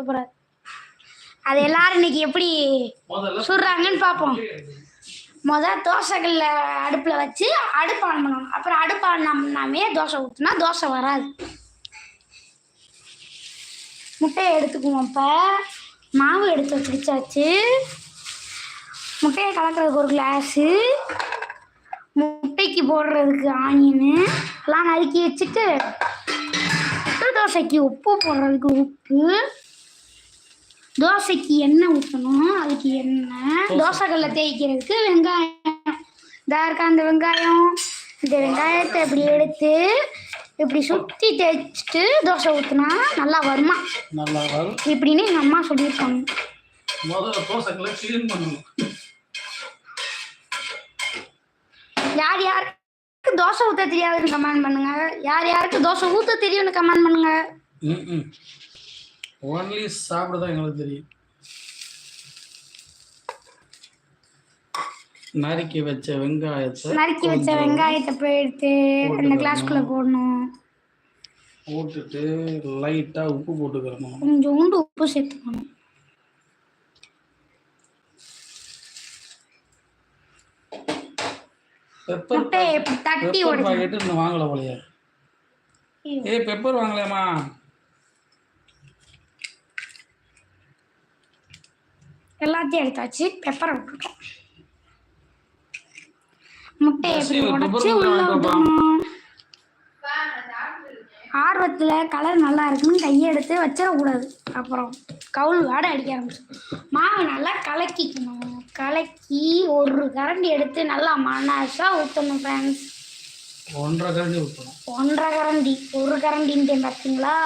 போறாரு. அது எல்லாரும் இன்னைக்கு எப்படி சுடுறாங்கன்னு பார்ப்போம். முதல் தோசைகள்ல அடுப்பில் வச்சு அடுப்பு ஆன் பண்ணணும். அப்புறம் அடுப்பு ஆனாமே தோசை ஊற்றுனா தோசை வராது. முட்டையை எடுத்துக்குவோம் இப்போ. மாவு எடுத்து பிடிச்சாச்சு முட்டையை கலக்கிறதுக்கு ஒரு கிளாஸு முட்டைக்கு போடுறதுக்கு ஆனியனு எல்லாம் நறுக்கி வச்சுட்டு முட்டை தோசைக்கு உப்பு போடுறதுக்கு உப்பு. தோசைக்கு எண்ணெய் ஊற்றணும் அதுக்கு எண்ணெய். தோசைக்கல்ல தேய்க்கிறதுக்கு வெங்காயம். இதாக இருக்கா அந்த வெங்காயம்? இந்த வெங்காயத்தை இப்படி எடுத்து இப்படி சுற்றி தேய்ச்சிட்டு தோசை ஊற்றினா நல்லா வருமா? நல்லா வரும். இப்படின்னு எங்கள் அம்மா சொல்லியிருக்காங்க. யார் யாருக்கு தோசை ஊற்ற தெரியாதுன்னு கமெண்ட் பண்ணுங்க? யார் யாருக்கு தோசை ஊற்ற தெரியும்னு கமெண்ட் பண்ணுங்க? ஒன்லி சாப்பிட தான் எங்களுக்கு தெரியும். நறுக்கி வச்ச வெங்காயத்தை நறுக்கி வச்ச வெங்காயத்தை போய் எடுத்து அந்த கிளாஸ்குள்ளே போடணும். போட்டுட்டு லைட்டாக உப்பு போட்டுக்கிறணும் கொஞ்சோண்டு உப்பு சேர்த்துக்கணும். பெப்பர் தட்டி பாக்கெட்டு இன்னும் வாங்கல போலையே. ஏய் பெப்பர் வாங்கலையாம்மா. எல்லாத்தையும் எடுத்தாச்சு பெப்பரை விட்டுட்டோம் முட்டையை எப்படி உடைச்சு உள்ள. விடணும் ஆர்வத்தில் கலர் நல்லா இருக்குன்னு கையை எடுத்து வச்சிடக்கூடாது. அப்புறம் கவுள் வாடை அடிக்க ஆரம்பிச்சு மாவை நல்லா கலக்கிக்கணும். கலக்கி ஒரு கரண்டி எடுத்து நல்லா மனசாக ஊற்றணும் ஃப்ரெண்ட்ஸ் ஒன்றரை கரண்டி ஊற்றணும் ஒன்றரை கரண்டி. ஒரு கரண்டின்ட்டு பார்த்தீங்களா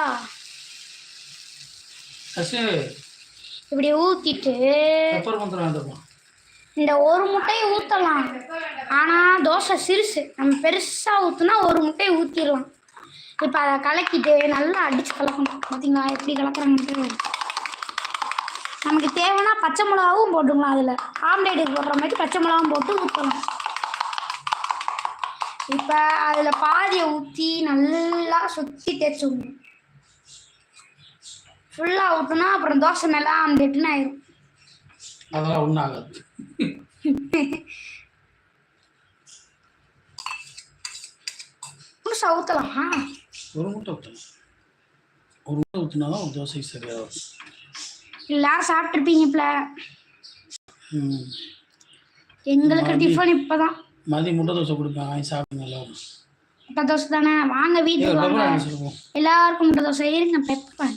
இப்படி ஊற்றிட்டு இந்த ஒரு முட்டையை ஊற்றலாம் ஆனால் தோசை சிறுசு. நம்ம பெருசாக ஊற்றுனா ஒரு முட்டையை ஊற்றிடலாம் இப்போ அதை கலக்கிட்டு நல்லா அடித்து கலக்கணும். பார்த்தீங்களா எப்படி கலக்குறாங்கன்ட்டு நமக்கு தேவைன்னா பச்சை மிளகாவும் போட்டுக்கலாம் அதில். ஆம்லேட்டுக்கு போடுற மாதிரி பச்சை மிளகாவும் போட்டு ஊற்றலாம் இப்போ அதில் பாதியை ஊற்றி நல்லா சுற்றி தேய்ச்சி விடணும். ஃபுல்லாக ஊற்றுனா அப்புறம் தோசை மேலே ஆம்லேட்டுன்னு ஆயிரும். அதெல்லாம் ஒன்றும் ஆகாது. முழுசா ஊற்றலாமா ஒரு முட்டை ஊற்றணும் ஒரு முட்டை ஊற்றினா தான் தோசைக்கு சரியாக வரும் எல்லாரும் சாப்பிட்ருப்பீங்கப்ல எங்களுக்கு டிஃபன் இப்போதான். மதியம் முட்டை தோசை கொடுப்பேன் வாங்கி சாப்பிடுங்க எல்லாரும். முட்டை தோசை தானே? வாங்க வீட்டுக்கு வாங்க. எல்லாருக்கும் முட்டை தோசை. இருங்க பெப்பர்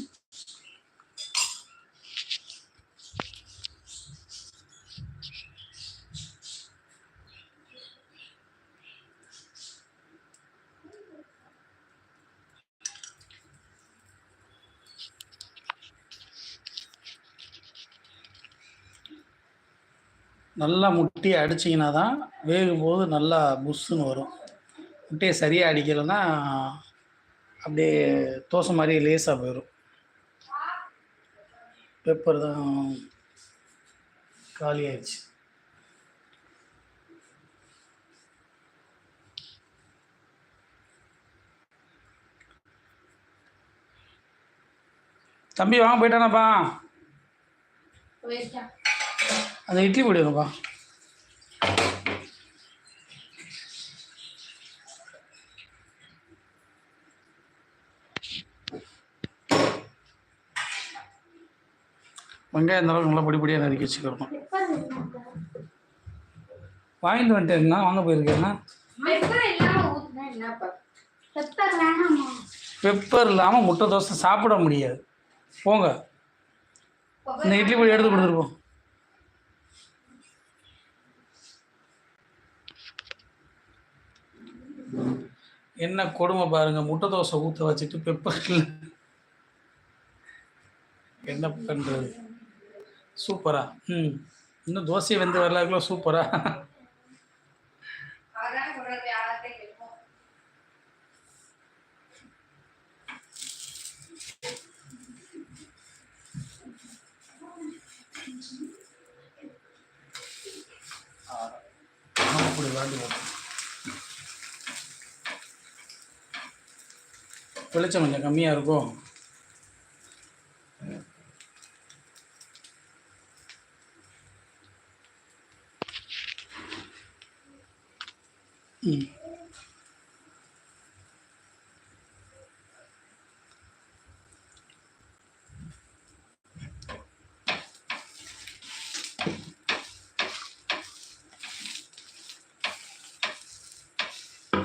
நல்லா முட்டையை அடிச்சிங்கன்னா தான் வேகும் போது நல்லா புஷ்ஷுன்னு வரும். முட்டையை சரியாக அடிக்கலைன்னா அப்படியே தோசை மாதிரி லேசாக போயிடும் பெப்பர் தான் காலி ஆயிடுச்சு. தம்பி வாங்க போயிட்டானாப்பா அந்த இட்லி போடுங்கப்பா வெங்காயம் இந்த அளவுக்கு நல்லா பொடி பொடியாக நறுக்கி வச்சுக்கிறோம் வாங்கிட்டு வந்துட்டேன்னா வாங்க போயிருக்கேன்னா? பெப்பர் இல்லாமல் முட்டை தோசை சாப்பிட முடியாது. போங்க. இந்த இட்லி பொடி எடுத்து கொடுத்துருப்போம் என்ன கொடுமை பாருங்க முட்டை தோசை ஊற்ற வச்சுட்டு பெப்பர் என்ன பண்ணுறது சூப்பரா? ம். இன்னும் தோசை வெந்து வரலாக்குள்ள சூப்பரா? அப்படி விளாண்டு வெளிச்சம் கொஞ்சம் கம்மியாக இருக்கும். ம்.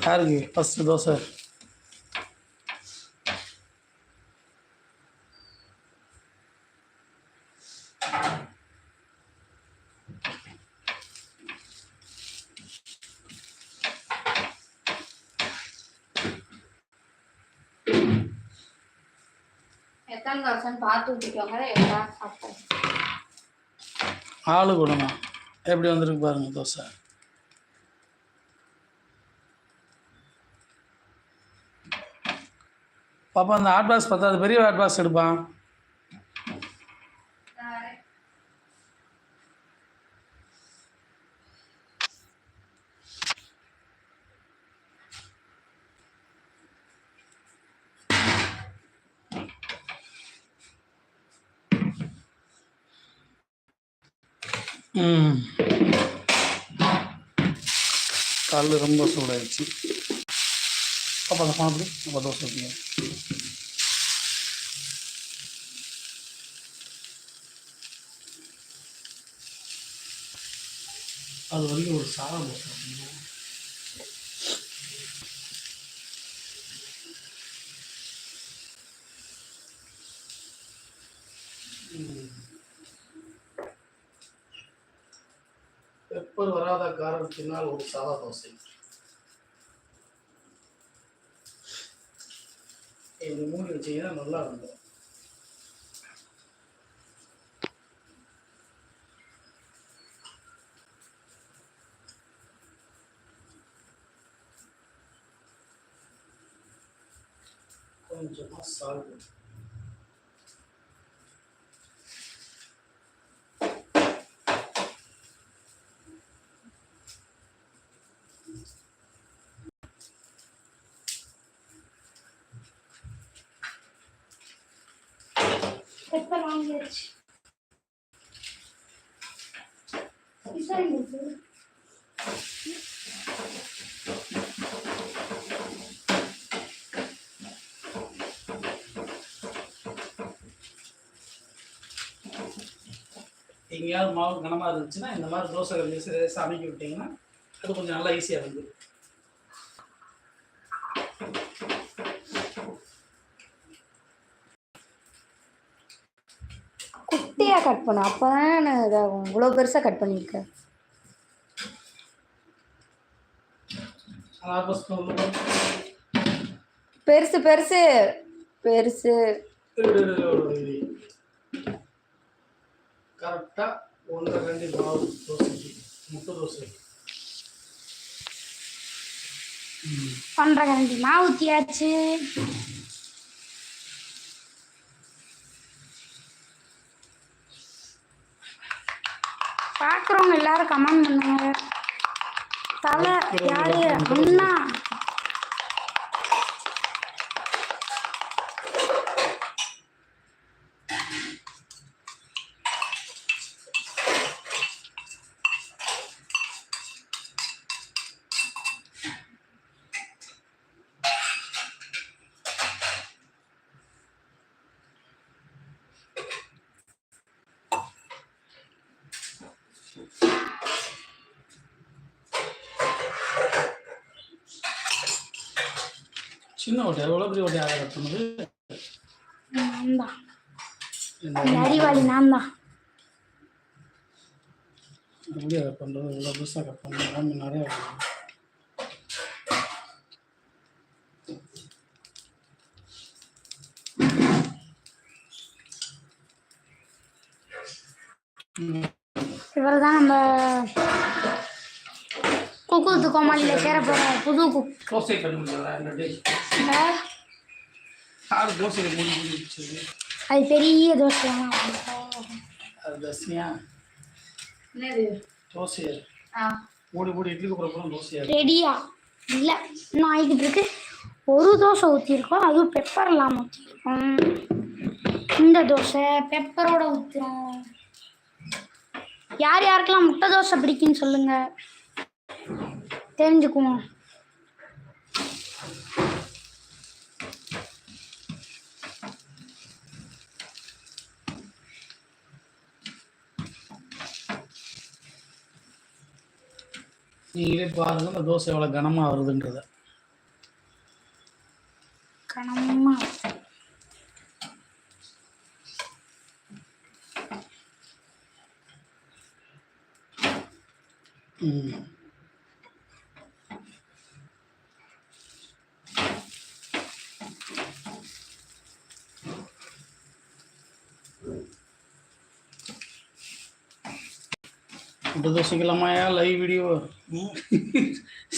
யாருக்கு ஃபஸ்ட்டு தோசை? எத்தனை தோசைன்னு பார்த்து விட்டுக்கோங்க. எல்லா சாப்பிட்டேன். ஆளு கொடுமா எப்படி வந்திருக்கு பாருங்க தோசை. பாப்பா அந்த ஹாட் பாக்ஸ் பத்தாது. பெரிய ஹாட் பாக்ஸ் எடுப்பான் ம். ரொம்ப சூடாயிடுச்சு. அப்போ அந்த ஃபோன் நம்ம தோசை ஊற்றிங்க அது வரைக்கும் ஒரு சாதம் தோசை ஊத்திங்க. ம். பெப்பர் வராத காரணத்தினால் ஒரு சாதா தோசை. இந்த மூடி வச்சீங்கன்னா நல்லா இருக்கும். கொஞ்சமா சால்ட் பெப்பர் வாங்கியாச்சு இதான் இருக்கு. எங்கேயாவது மாவு கனமாக இருந்துச்சுன்னா இந்த மாதிரி தோசை கல்லு சமைக்க விட்டிங்கன்னா அது கொஞ்சம் நல்லா ஈஸியாக இருந்து குட்டியாக கட் பண்ண. அப்போ தான் இதாகும் இவ்வளோ பெருசாக கட் பண்ணியிருக்கேன் பெருசு பெருசு. பெருசு. கரெக்டாக ஒன்றரை ரெண்டு மாவு தோசைக்கு முட்டை தோசை ஒன்றரை கரண்டி மாவு ஊற்றியாச்சு பார்க்குறவங்க எல்லாரும் கமெண்ட் பண்ணுங்க. தலை யாரு? அண்ணா. சின்ன ஓட்டை எவ்வளோ பெரிய ஓட்டை ஆக பண்ணுது அறிவாளி நான் தான் எப்படி பண்ணுறது இவ்வளோ பெருசாக கட் பண்ணுறது நிறைய இவர் தான் நம்ம குக்கூத்து கோமாளியில் சேர போகிற புது தோசை அது பெரிய தோசை அது. தோசையை? இட்லிக்கு ரெடியா? இல்லை. இன்னும் ஆகிக்கிட்டு இருக்கு ஒரு தோசை ஊற்றிருக்கோம் அதுவும் பெப்பர் இல்லாமல் ஊற்றிருக்கோம் இந்த தோசை பெப்பரோட ஊற்றுறோம் யார் யாருக்கெல்லாம் முட்டை தோசை பிடிக்குன்னு சொல்லுங்க. தெரிஞ்சுக்குவோம். நீங்களே பாருங்க இந்த தோசை எவ்வளோ கனமா வருதுன்றத. கனமாக ம். இந்த தோசைக்கெல்லாமாயா லைவ் வீடியோ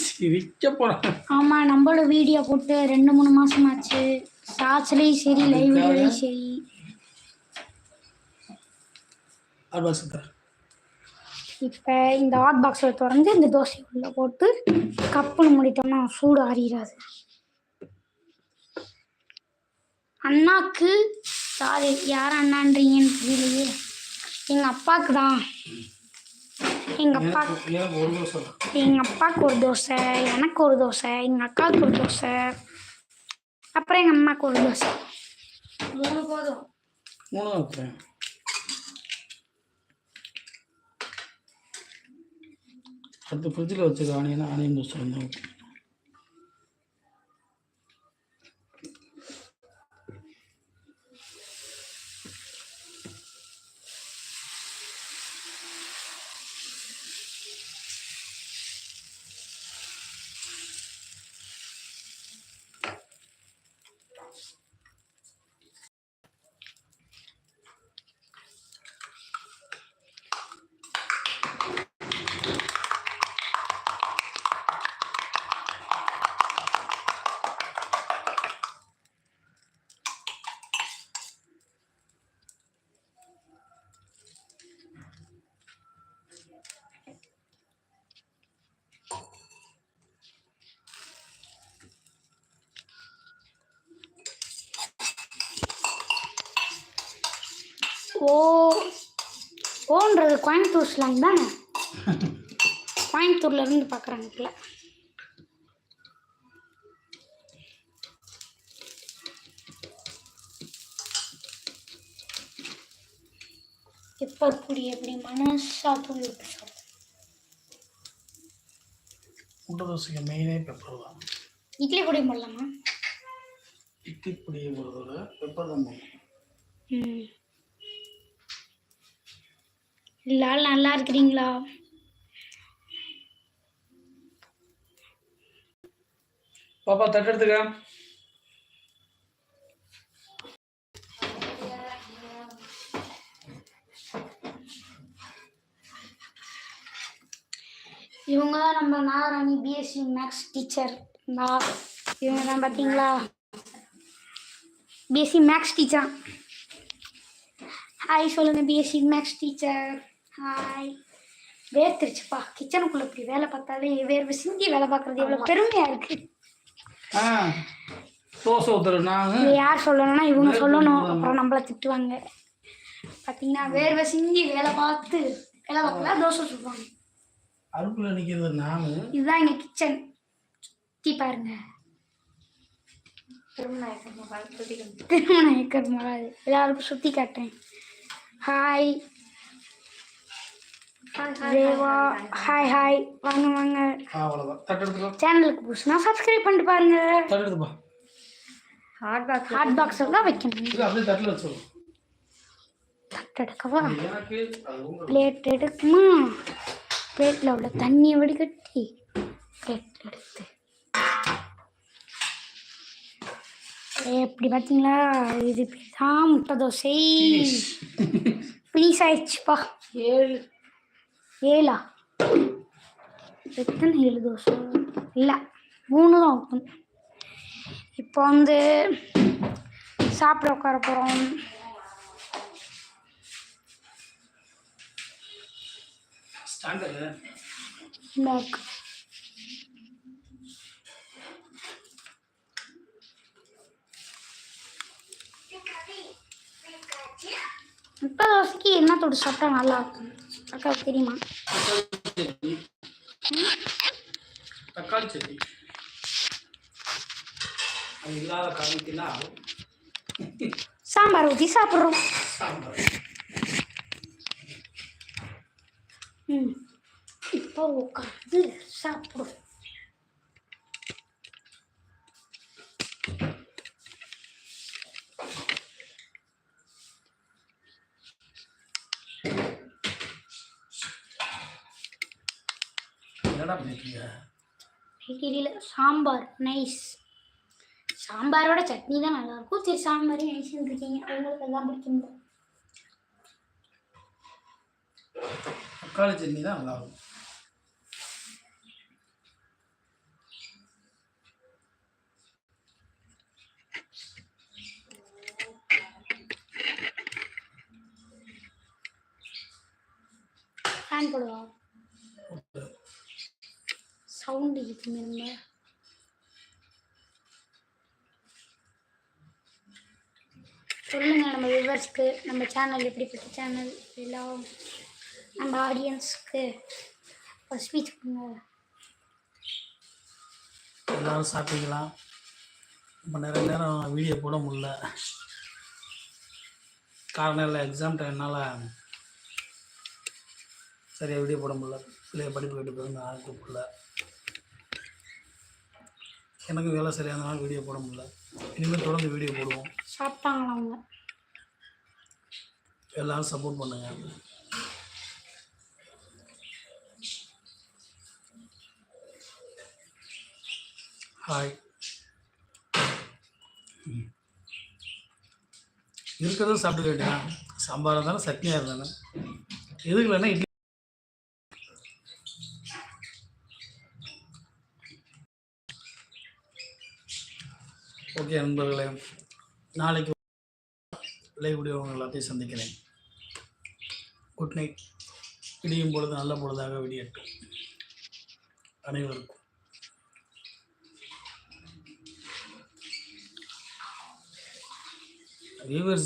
சிரிக்க போகிறேன் ஆமா நம்மளும் வீடியோ போட்டு ரெண்டு மூணு மாசம் ஆச்சு. ஷார்ட்ஸ்லயும் சரி லைவ் வீடியோலயும் சரி. இப்போ இந்த ஹாட் பாக்ஸில் திறந்து இந்த தோசை உள்ள போட்டு கப்புன்னு முடித்தோம்னா சூடு ஆறிடாது அண்ணாக்கு சாரி யார் அண்ணான்றீங்கன்னு தெரியலையே. எங்கள் அப்பாவுக்கு தான் எங்கள் அப்பா. எங்கள் அப்பாவுக்கு ஒரு தோசை? எனக்கு ஒரு தோசை எங்கள் அக்காவுக்கு ஒரு தோசை அப்புறம் எங்கள் அம்மாவுக்கு ஒரு தோசை. மூணு போதும். மூணு வைப்பேன் அடுத்து ஃப்ரிட்ஜில் வச்சுக்க ஆனியனா ஆனியன் தோசை வந்து கோயம்புத்தூர் ஸ்லாங் தானே? கோயம்புத்தூர்ல இருந்து பார்க்குறாங்கல்ல பெப்பர் பொடி எப்படி மனசா தூள் விட்டு சாப்பிடும் முட்டை தோசைக்கு மெயினே பெப்பர் தான். இட்லி பொடி போடலாமா? இட்லி பொடியை பொறுத்தவரை பெப்பர் தான் போடணும். ம். எல்லாரும் நல்லா இருக்கிறீங்களா? பாப்பா தட்டு எடுத்துக்க. இவங்க தான் நம்ம நாராணி பிஎஸ்சி மேக்ஸ் டீச்சர் இவங்க தான் பார்த்தீங்களா பிஎஸ்சி மேக்ஸ் டீச்சர் ஹாய் சொல்லுங்க பிஎஸ்சி மேக்ஸ் டீச்சர் ஹாய் வேர்த்துருச்சுப்பா. கிச்சனுக்குள்ள இப்படி வேலை பார்த்தாலே வேர்வை சிந்தி வேலை பார்க்கறது எவ்வளோ பெருமையா இருக்கு. தோசை யார் சொல்லணும்னா இவங்க சொல்லணும். அப்புறம் நம்மள திட்டுவாங்க. பார்த்தீங்கன்னா வேர்வை சிந்தி வேலை பார்த்து வேலை பார்க்கல தோசை சுடுவாங்க. அடுப்பில் நிற்கிறது நான். இதுதான் எங்க கிச்சன். சுத்தி பாருங்க. திருமணம் மகாது எல்லாருக்கும் சுத்தி காட்டுறேன். ஹாய் தேவா ஹாய் ஹாய் வாங்க வாங்க. தட்டு எடுத்துக்கோ சேனலுக்கு புதுசுனா சப்ஸ்கிரைப் பண்ணிட்டு பாருங்க. தட்டு எடுத்துப்பா ஹாட் பாக்ஸ் ஹாட் பாக்ஸில் தான் வைக்கணும். இது அப்படியே தட்டில் வச்சிடும் தட்டு எடுக்கவா பிளேட் எடுக்குமா பிளேட்டில் உள்ள தண்ணியை வடிகட்டி பிளேட் எடுத்து. எப்படி பார்த்தீங்களா இது தான் முட்டை தோசை. ஃபினிஷ் ஆயிடுச்சுப்பா. ஏழு. ஏழா. எத்தனை ஏழு தோசை இல்லை மூணு தான் ஓப்பன் இப்போ வந்து சாப்பிட உட்கார போகிறோம் பேக் முட்டை தோசைக்கு என்ன தொட்டு சாப்பிட்டா நல்லா இருக்கும்? அக்காவுக்கு தெரியுமா? தக்காளி சட்னி அது இல்லாத காரணத்தினால் சாம்பார் ஊற்றி சாப்பிட்றோம். சாம்பார். ம். இப்போ உட்காந்து சாப்பிடும் என்னடா பண்ணிருக்கீங்க இட்லியில் சாம்பார் நைஸ் சாம்பாரோட சட்னி தான் நல்லா இருக்கும் சரி சாம்பாரே நைஸ்னு இருக்கீங்க உங்களுக்கு எல்லாம் பிடிக்கும் தக்காளி சட்னி தான் நல்லா இருக்கும் ஃபேன் போடுவா? சவுண்டு இருக்குங்க நம்ம சொல்லுங்க நம்ம வியூவர்ஸ்க்கு நம்ம சேனல் எப்படிப்பட்ட சேனல் எல்லாம் நம்ம ஆடியன்ஸ்க்கு ஒரு ஸ்பீச் பண்ணுங்க எல்லாரும் சாப்பிட்டீங்களா? இப்போ நிறைய நேரம் வீடியோ போட முடியல. காரணம் இல்லை எக்ஸாம் டைம்னால சரியாக வீடியோ போட முடியல. பிள்ளைய படிப்பு கட்டி போயிருந்து நான் கூப்பிடல. எனக்கு வேலை சரியாக இருந்தனால வீடியோ போட முடியல. இனிமேல் தொடர்ந்து வீடியோ போடுவோம். சாப்பிட்டாங்களா அவங்க. எல்லாரும் சப்போர்ட் பண்ணுங்க. ஹாய் இருக்கிறதும் சாப்பிட்டு வேண்டியதான் சாம்பார் இருந்தாலும் சட்னியாக இருந்தாலும். எதுக்கு இல்லைன்னா இட்லி ஓகே நண்பர்களே நாளைக்கு லைவ் வீடியோ எல்லாத்தையும் சந்திக்கிறேன். குட் நைட் விடியும் பொழுது நல்ல பொழுதாக விடியட்டும். அனைவருக்கும். வியூவர்ஸ்